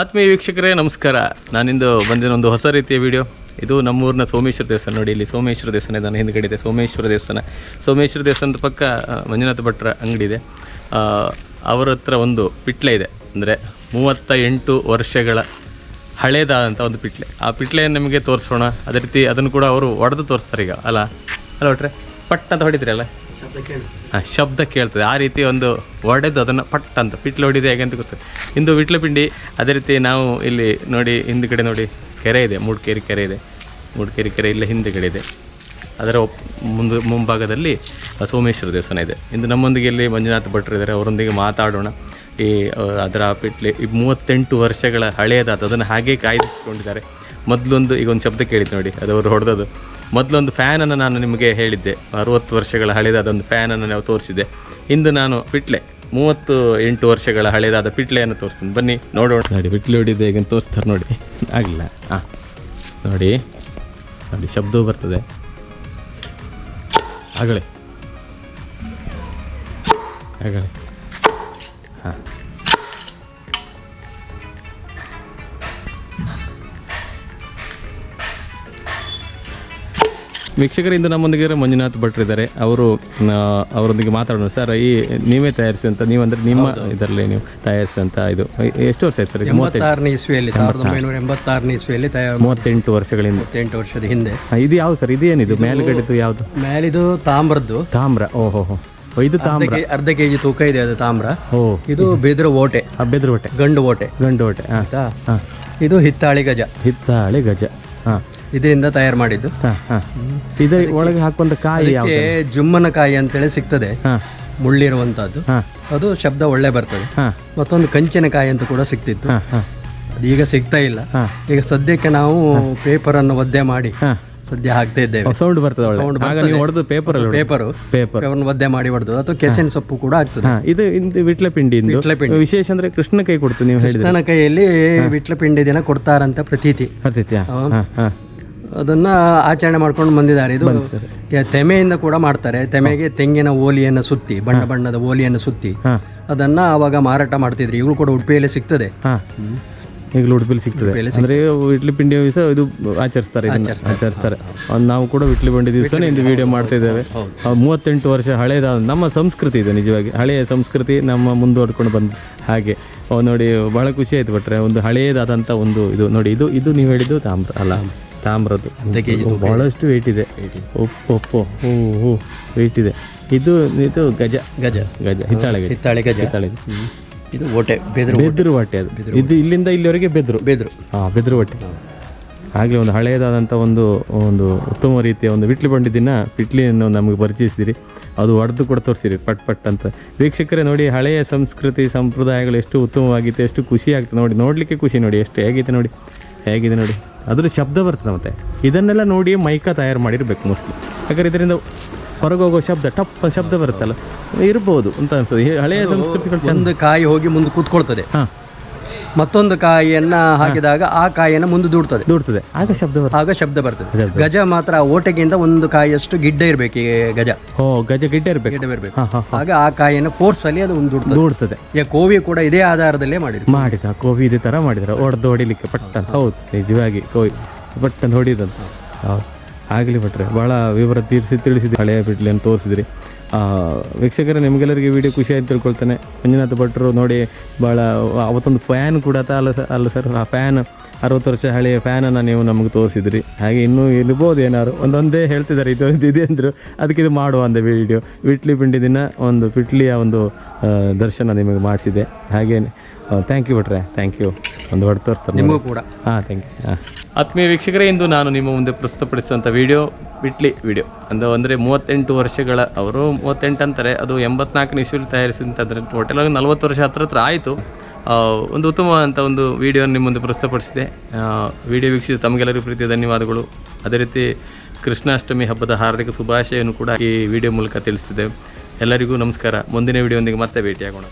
ಆತ್ಮೀಯ ವೀಕ್ಷಕರೇ, ನಮಸ್ಕಾರ. ನಾನಿಂದು ಬಂದಿನ ಒಂದು ಹೊಸ ರೀತಿಯ ವಿಡಿಯೋ. ಇದು ನಮ್ಮೂರಿನ ಸೋಮೇಶ್ವರ ದೇವಸ್ಥಾನ. ನೋಡಿ, ಇಲ್ಲಿ ಸೋಮೇಶ್ವರ ದೇವಸ್ಥಾನ ನಾನು ಹಿಂದ್ಗಡೆ ಇದೆ. ಸೋಮೇಶ್ವರ ದೇವಸ್ಥಾನ. ಸೋಮೇಶ್ವರ ದೇವಸ್ಥಾನದ ಪಕ್ಕ ಮಂಜುನಾಥ ಭಟ್ರ ಅಂಗಡಿ ಇದೆ. ಅವರ ಹತ್ರ ಒಂದು ಪಿಟ್ಲೆ ಇದೆ. ಅಂದರೆ ಮೂವತ್ತ ಎಂಟು ವರ್ಷಗಳ ಹಳೇದಾದಂಥ ಒಂದು ಪಿಟ್ಲೆ. ಆ ಪಿಟ್ಲೆಯನ್ನು ನಿಮಗೆ ತೋರಿಸೋಣ. ಅದೇ ರೀತಿ ಅದನ್ನು ಕೂಡ ಅವರು ಒಡೆದು ತೋರಿಸ್ತಾರೆ ಈಗ. ಅಲ್ಲ? ಅಲ್ಲ ಒಟ್ರೆ ಪಟ್ ಅಂತ ಹೊಡಿದ್ರಿ ಅಲ್ಲ ಶಬ್ದ ಕೇಳ್ತದೆ. ಆ ರೀತಿ ಒಂದು ಒಡೆದು ಅದನ್ನು ಪಟ್ ಅಂತ ಪಿಟ್ಲು ಹೊಡಿದೆ ಹೇಗೆ ಅಂತ ಗೊತ್ತದೆ ಇಂದು ವಿಟ್ಲ ಪಿಂಡಿ, ಅದೇ ರೀತಿ ನಾವು ಇಲ್ಲಿ ನೋಡಿ, ಹಿಂದ್ಗಡೆ ನೋಡಿ ಕೆರೆ ಇದೆ, ಮೂಡ್ಕೇರಿ ಕೆರೆ ಇದೆ. ಮೂಡ್ಕೇರಿ ಕೆರೆ ಇಲ್ಲ, ಹಿಂದ್ಗಡೆ ಇದೆ. ಅದರ ಮುಂದೆ, ಮುಂಭಾಗದಲ್ಲಿ ಸೋಮೇಶ್ವರ ದೇವಸ್ಥಾನ ಇದೆ. ಇಂದು ನಮ್ಮೊಂದಿಗೆ ಇಲ್ಲಿ ಮಂಜುನಾಥ ಭಟ್ರು ಇದ್ದಾರೆ, ಅವರೊಂದಿಗೆ ಮಾತಾಡೋಣ. ಈ ಅದರ ಪಿಟ್ಲಿ, ಈ ಮೂವತ್ತೆಂಟು ವರ್ಷಗಳ ಹಳೆಯದಾದ, ಅದನ್ನು ಹಾಗೆ ಕಾಯ್ದಿಟ್ಕೊಂಡಿದ್ದಾರೆ ಮೊದಲೊಂದು ಈಗ ಒಂದು ಶಬ್ದ ಕೇಳಿದ್ದು ನೋಡಿ, ಅದು ಅವರು ಹೊಡೆದದು ಮೊದಲೊಂದು ಫ್ಯಾನನ್ನು ನಾನು ನಿಮಗೆ ಹೇಳಿದ್ದೆ. ಅರುವತ್ತು ವರ್ಷಗಳ ಹಳೆಯದಾದೊಂದು ಫ್ಯಾನನ್ನು ನಾವು ತೋರಿಸಿದೆ ಇಂದು ನಾನು ಪಿಟ್ಲೆ ಮೂವತ್ತು ಎಂಟು ವರ್ಷಗಳ ಹಳೆಯದಾದ ಪಿಟ್ಲೆಯನ್ನು ತೋರಿಸ್ತೀನಿ. ಬನ್ನಿ, ನೋಡೋಣ. ನೋಡಿ ಪಿಟ್ಲೆ ಹೊಡಿದ್ದೆ ಈಗ ತೋರಿಸ್ತಾರೆ ನೋಡಿ. ಆಗಲಿಲ್ಲ. ಹಾಂ ನೋಡಿ ನೋಡಿ, ಶಬ್ದವೂ ಬರ್ತದೆ. ಆಗಲೇ. ಆಗಲೇ. ಹಾಂ. ವೀಕ್ಷಕರಿಂದ ನಮ್ಮೊಂದಿಗೆ ಇರೋ ಮಂಜುನಾಥ್ ಭಟ್ರು ಇದ್ದಾರೆ. ಅವರು ಅವರೊಂದಿಗೆ ಮಾತಾಡೋಣ. ಸರ್ ಈ ನೀವೇ ತಯಾರಿಸಿದಂಥ ನೀವು ಅಂದರೆ ನಿಮ್ಮ ಇದರಲ್ಲಿ ನೀವು ತಯಾರಿಸಿದಂಥ ಇದು. ಎಷ್ಟು ವರ್ಷ ಆಯ್ತು ಸರ್ ಮೂವತ್ತಾರನೇ ಇಸ್ವಿಯಲ್ಲಿ ಸಾವಿರದ ಒಂಬೈನೂರ ಎಂಬತ್ತಾರನೇ ಇಸ್ವಿಯಲ್ಲಿ ತಯಾರು ಮೂವತ್ತೆಂಟು ವರ್ಷಗಳಿಂದ. ಎಂಟು ವರ್ಷದ ಹಿಂದೆ. ಇದು ಯಾವುದು ಸರ್? ಇದೇನಿದು ಮೇಲ್ಗಡೆದು ಯಾವುದು? ಮೇಲಿದು ತಾಮ್ರದ್ದು. ತಾಮ್ರ. ಓಹೋ ಇದು ಅರ್ಧ ತಾಮ್ರ. ಅರ್ಧ ಕೆ ಜಿ ತೂಕ ಇದೆ ಅದು ತಾಮ್ರ. ಓ ಇದು ಬೆದ್ರ ಓಟೆ. ಬೆದ್ರ ಓಟೆ. ಗಂಡು ಓಟೆ. ಗಂಡು ಓಟೆ ಹಾಂ. ಆಯ್ತಾ? ಇದು ಹಿತ್ತಾಳಿ ಗಜ. ಹಿತ್ತಾಳಿ ಗಜ. ಹಾಂ. ಇದರಿಂದ ತಯಾರು ಮಾಡಿದ್ದು. ಇದರ ಒಳಗೆ ಹಾಕುವಂತ ಕಾಯಿ ಜುಮ್ಮನ ಕಾಯಿ ಅಂತೇಳಿ ಸಿಗ್ತದೆ. ಮುಳ್ಳಿರುವಂತಹದ್ದು. ಅದು ಶಬ್ದ ಒಳ್ಳೆ ಬರ್ತದೆ. ಮತ್ತೊಂದು ಕಂಚಿನ ಕಾಯಿ ಅಂತ ಕೂಡ ಸಿಗ್ತಿತ್ತು. ಈಗ ಸಿಗ್ತಾ ಇಲ್ಲ. ಈಗ ಸದ್ಯಕ್ಕೆ ನಾವು ಪೇಪರ್ ಅನ್ನು ಒದ್ದೆ ಮಾಡಿ ಸದ್ಯ ಹಾಕ್ತಾ ಇದ್ದೇವೆ. ಸೌಂಡ್ ಬರ್ತದೆ ಸೌಂಡ್ ಹೊಡೆದು ಪೇಪರ್ ಪೇಪರ್ ಪೇಪರ್ ಒದ್ದೆ ಮಾಡಿ ಹೊಡೆದು. ಅಥವಾ ಕೆಸೆನ್ ಸೊಪ್ಪು ಕೂಡ ಆಗ್ತದೆ. ಇದು ಇಂದು ವಿಟ್ಲ ಪಿಂಡಿ ವಿಟ್ಲ ಪಿಂಡಿ. ವಿಶೇಷ ಅಂದ್ರೆ ಕೃಷ್ಣ ಕೈ ಕೊಡ್ತು ನೀವು ಕೃಷ್ಣನ ಕೈಯಲ್ಲಿ ವಿಟ್ಲ ಪಿಂಡಿ ದಿನ ಕೊಡ್ತಾರಂತ ಪ್ರತೀತಿ. ಪ್ರತೀತಿ ಅದನ್ನ ಆಚರಣೆ ಮಾಡ್ಕೊಂಡು ಬಂದಿದ್ದಾರೆ. ಇದು ತೆಮೆಯಿಂದ ಕೂಡ ಮಾಡ್ತಾರೆ. ತೆಮೆಗೆ ತೆಂಗಿನ ಓಲಿಯನ್ನು ಸುತ್ತಿ ಬಣ್ಣ ಬಣ್ಣದ ಓಲಿಯನ್ನು ಸುತ್ತಿ ಅದನ್ನ ಅವಾಗ ಮಾರಾಟ ಮಾಡ್ತಿದ್ರು. ಈಗಲೂ ಕೂಡ ಉಡುಪಿಯಲ್ಲೇ ಸಿಗ್ತದೆ. ಈಗಲೂ ಉಡುಪಿಲಿ ಸಿಗ್ತದೆ. ಅಂದ್ರೆ ಇಡ್ಲಿ ಪಿಂಡಿ ದಿವಸ ಇದು ಆಚರಿಸ್ತಾರೆ ಆಚರಿಸ್ತಾರೆ. ನಾವು ಕೂಡ ಇಡ್ಲಿ ಬಂಡಿ ದಿವಸನೇ ಇಂದು ವಿಡಿಯೋ ಮಾಡ್ತಾ ಇದ್ದೇವೆ. ಮೂವತ್ತೆಂಟು ವರ್ಷ ಹಳೆಯದ ನಮ್ಮ ಸಂಸ್ಕೃತಿ ಇದೆ ನಿಜವಾಗಿ. ಹಳೆಯ ಸಂಸ್ಕೃತಿ ನಮ್ಮ ಮುಂದುವರ್ಕೊಂಡು ಬಂದು ಹಾಗೆ. ನೋಡಿ ಬಹಳ ಖುಷಿ ಆಯ್ತು ಬಟ್ರೆ ಒಂದು ಹಳೆಯದಾದಂಥ ಒಂದು ಇದು. ನೋಡಿ ಇದು ಇದು ನೀವು ಹೇಳಿದ್ದು ತಾಮ್ರ ಅಲ್ಲ. ತಾಮ್ರದ್ದು. ಬಹಳಷ್ಟು ವೆಯ್ಟ್ ಇದೆ. ಉಪ್ಪು ಉಪ್ಪು ಹೂ ಹೂ ವೆಯ್ಟ್ ಇದೆ. ಇದು ಇದು ಗಜ. ಗಜ. ಗಜ. ಹಿತ್ತಾಳೆ ಗಜ. ಹಿತ್ತಾಳೆ ಗಜ. ಹಿತ್ತಾಳೆ ಇದು ಓಟೆ ಬೆದರು ಬೆದ್ರು ಹೊಟ್ಟೆ ಅದು. ಇದು ಇಲ್ಲಿಂದ ಇಲ್ಲಿವರೆಗೆ ಬೆದ್ರು. ಬೆದ್ರು. ಹಾಂ ಬೆದ್ರು ಹೊಟ್ಟೆ. ಹಾಗೆ ಒಂದು ಹಳೆಯದಾದಂಥ ಒಂದು ಒಂದು ಉತ್ತಮ ರೀತಿಯ ಒಂದು ವಿಟ್ಲಿ ಬಂಡಿದ್ದಿನ ದಿನ ಪಿಟ್ಲಿಯನ್ನು ನಮಗೆ ಪರಿಚಯಿಸಿದಿರಿ. ಅದು ಹೊಡೆದು ಕೂಡ ತೋರಿಸಿರಿ. ಪಟ್ ಪಟ್ ಅಂತ. ವೀಕ್ಷಕರೇ ನೋಡಿ ಹಳೆಯ ಸಂಸ್ಕೃತಿ ಸಂಪ್ರದಾಯಗಳು ಎಷ್ಟು ಉತ್ತಮವಾಗಿತ್ತು ಎಷ್ಟು ಖುಷಿ ಆಗ್ತದೆ ನೋಡಿ. ನೋಡಲಿಕ್ಕೆ ಖುಷಿ ನೋಡಿ. ಎಷ್ಟು ಹೇಗಿದೆ ನೋಡಿ. ಹೇಗಿದೆ ನೋಡಿ. ಅದ್ರ ಶಬ್ದ ಬರ್ತದೆ ಮತ್ತೆ. ಇದನ್ನೆಲ್ಲ ನೋಡಿ ಮೈಕ ತಯಾರು ಮಾಡಿರ್ಬೇಕು ಮೋಸ್ಟ್ಲಿ ಯಾಕಂದ್ರೆ ಇದರಿಂದ ಹೊರಗೆ ಹೋಗೋ ಶಬ್ದ ಟಪ್ಪ ಶಬ್ದ ಬರುತ್ತಲ್ಲ ಇರ್ಬೋದು ಅಂತ ಅನ್ಸುತ್ತೆ. ಈ ಹಳೆಯ ಸಂಸ್ಕೃತಿಗಳು ಚಂದ. ಕಾಯಿ ಹೋಗಿ ಮುಂದೆ ಕೂತ್ಕೊಳ್ತದೆ. ಹಾಂ. ಮತ್ತೊಂದು ಕಾಯಿಯನ್ನ ಹಾಕಿದಾಗ ಆ ಕಾಯಿಯನ್ನ ಮುಂದೆ ದೂಡ್ತದೆ. ದೂಡ್ತದೆ. ಆಗ ಶಬ್ದ ಬರ್ತದೆ. ಆಗ ಶಬ್ದ ಬರ್ತದೆ. ಗಜ ಮಾತ್ರ ಆ ಓಟೆಗಿಂತ ಒಂದು ಕಾಯಿಯಷ್ಟು ಗಿಡ್ಡ ಇರಬೇಕು ಗಜ. ಓ ಗಜ ಗಿಡ್ಡ ಇರಬೇಕು. ಗಿಡ್ಡ ಇರಬೇಕು. ಆಗ ಆ ಕಾಯಿಯನ್ನು ಫೋರ್ಸ್ ಅಲ್ಲಿ ಅದು ಒಂದು ದೂಡ್ತದೆ. ದೂಡ್ತದೆ. ಈಗ ಕೋವಿ ಕೂಡ ಇದೇ ಆಧಾರದಲ್ಲೇ ಮಾಡಿದ್ರು. ಮಾಡಿದ ಕೋವಿ ಇದೇ ತರ ಮಾಡಿದ್ರು. ಹೊಡೆದು ಹೊಡಿಲಿಕ್ಕೆ ಪಟ್ಟ ಹೌದು ನಿಜವಾಗಿ ಕೋವಿ. ಪಟ್ಟನ್ ಅಂತ ಹೊಡಿದಂತ. ಹೌದು. ಆಗಲಿ ಭಟ್ರೆ ಬಹಳ ವಿವರ ತೀರಿಸಿ ತಿಳಿಸಿದ್ರಿ. ಹಳೆಯ ಬಿಡ್ಲಿಯನ್ನು ತೋರಿಸಿದ್ರಿ. ಆ, ವೀಕ್ಷಕರೇ, ನಿಮಗೆಲ್ಲರಿಗೆ ವಿಡಿಯೋ ಖುಷಿಯಾಗಿ ತಿಳ್ಕೊಳ್ತಾನೆ. ಮಂಜುನಾಥ ಭಟ್ರು ನೋಡಿ ಭಾಳ ಅವತ್ತೊಂದು ಫ್ಯಾನ್ ಕೂಡ ಅಲ್ಲ ಸರ್ ಅಲ್ಲ ಸರ್ ಆ ಫ್ಯಾನ್ ಅರವತ್ತು ವರ್ಷ ಹಳೆಯ ಫ್ಯಾನನ್ನು ನೀವು ನಮಗೆ ತೋರಿಸಿದ್ರಿ. ಹಾಗೆ ಇನ್ನೂ ಇರ್ಬೋದು ಏನಾದ್ರು. ಒಂದೊಂದೇ ಹೇಳ್ತಿದ್ದಾರೆ, ಇದು ಇದು ಅಂದರು. ಅದಕ್ಕೆ ಇದು ಮಾಡುವ ಅಂದೆ ವಿಡಿಯೋ ವಿಟ್ಲಿ ಪಿಂಡಿ ದಿನ ಒಂದು ಪಿಟ್ಲಿಯ ಒಂದು ದರ್ಶನ ನಿಮಗೆ ಮಾಡಿಸಿದೆ. ಹಾಗೇನೆ ಥ್ಯಾಂಕ್ ಯು ಬಿಟ್ರೆ ಥ್ಯಾಂಕ್ ಯು ಒಂದು ಹೊಡೆ ತೋರಿಸ್ತಾರೆ ನಿಮಗೂ ಕೂಡ. ಹಾಂ ಥ್ಯಾಂಕ್ ಯು ಹಾಂ. ಆತ್ಮೀಯ ವೀಕ್ಷಕರೇ ಇಂದು ನಾನು ನಿಮ್ಮ ಮುಂದೆ ಪ್ರಸ್ತುತಪಡಿಸುವಂಥ ವಿಡಿಯೋ ಬಿಟ್ಲಿ ವಿಡಿಯೋ ಅಂದ ಅಂದರೆ ಮೂವತ್ತೆಂಟು ವರ್ಷಗಳ ಅವರು ಮೂವತ್ತೆಂಟು ಅಂತಾರೆ ಅದು ಎಂಬತ್ನಾಲ್ಕನೇ ಇಸ್ವಿಲಿ ತಯಾರಿಸಿದಂತಂದರೆ ಟೋಟಲ್ ಆಗಿ ನಲ್ವತ್ತು ವರ್ಷ ಹತ್ರ ಹತ್ರ ಆಯಿತು. ಒಂದು ಉತ್ತಮವಾದಂಥ ಒಂದು ವಿಡಿಯೋ ನಿಮ್ಮ ಮುಂದೆ ಪ್ರಸ್ತುತಪಡಿಸಿದೆ. ವಿಡಿಯೋ ವೀಕ್ಷಿಸಿದ ತಮಗೆಲ್ಲರಿಗೂ ಪ್ರೀತಿಯ ಧನ್ಯವಾದಗಳು. ಅದೇ ರೀತಿ ಕೃಷ್ಣಾಷ್ಟಮಿ ಹಬ್ಬದ ಹಾರ್ದಿಕ ಶುಭಾಶಯವನ್ನು ಕೂಡ ಈ ವಿಡಿಯೋ ಮೂಲಕ ತಿಳಿಸ್ತಿದ್ದೆ ಎಲ್ಲರಿಗೂ ನಮಸ್ಕಾರ. ಮುಂದಿನ ವಿಡಿಯೋಂದಿಗೆ ಮತ್ತೆ ಭೇಟಿಯಾಗೋಣ.